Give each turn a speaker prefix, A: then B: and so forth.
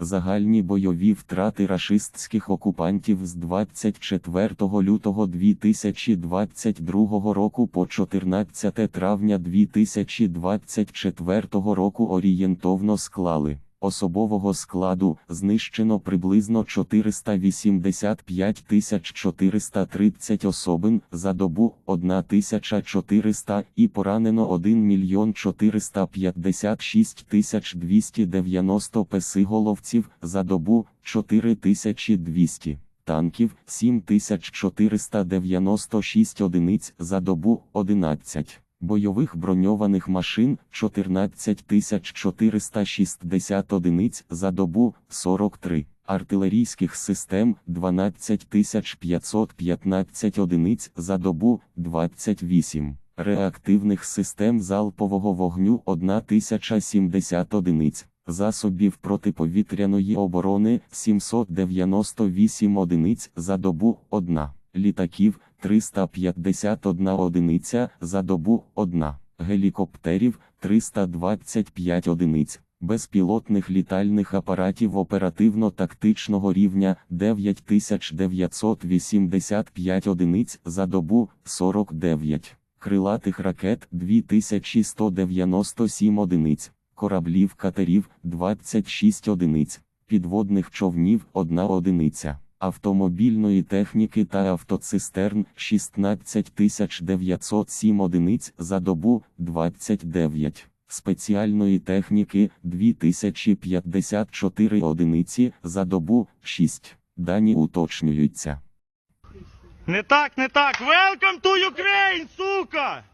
A: Загальні бойові втрати рашистських окупантів з 24 лютого 2022 року по 14 травня 2024 року орієнтовно склали. Особового складу знищено приблизно 485 430 особин за добу 1400 і поранено 1 мільйон 456 290 песиголовців за добу 4200. Танків 7496 одиниць за добу 11 бойових броньованих машин 14460 одиниць за добу 43, артилерійських систем 12515 одиниць за добу 28, реактивних систем залпового вогню 1070 одиниць. Засобів протиповітряної оборони 798 одиниць за добу 1, літаків 351 одиниця за добу 1, гелікоптерів 325 одиниць, безпілотних літальних апаратів оперативно-тактичного рівня 9985 одиниць за добу 49, крилатих ракет 2197 одиниць, кораблів катерів 26 одиниць, підводних човнів 1 одиниця автомобільної техніки та автоцистерн 16907 одиниць за добу 29, спеціальної техніки 2054 одиниці за добу 6. Дані уточнюються.
B: Не так, не так. Welcome to Ukraine, сука!